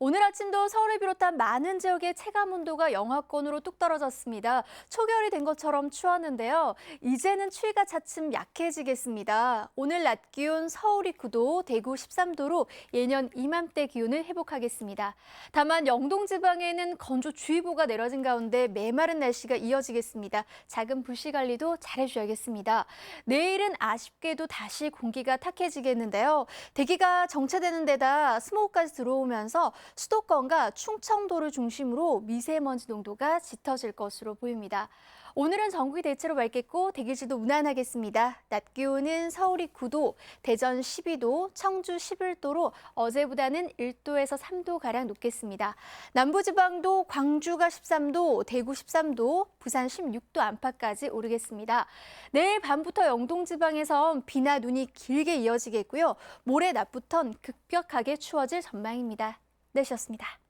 오늘 아침도 서울을 비롯한 많은 지역의 체감 온도가 영하권으로 뚝 떨어졌습니다. 초겨울이 된 것처럼 추웠는데요. 이제는 추위가 차츰 약해지겠습니다. 오늘 낮 기온 서울이 9도, 대구 13도로 예년 이맘때 기온을 회복하겠습니다. 다만 영동 지방에는 건조주의보가 내려진 가운데 메마른 날씨가 이어지겠습니다. 작은 불씨 관리도 잘해주셔야겠습니다. 내일은 아쉽게도 다시 공기가 탁해지겠는데요. 대기가 정체되는 데다 스모그까지 들어오면서 수도권과 충청도를 중심으로 미세먼지 농도가 짙어질 것으로 보입니다. 오늘은 전국이 대체로 맑겠고 대기질도 무난하겠습니다. 낮 기온은 서울이 9도, 대전 12도, 청주 11도로 어제보다는 1도에서 3도 가량 높겠습니다. 남부지방도 광주가 13도, 대구 13도, 부산 16도 안팎까지 오르겠습니다. 내일 밤부터 영동지방에선 비나 눈이 길게 이어지겠고요. 모레 낮부턴 급격하게 추워질 전망입니다. 내셨습니다.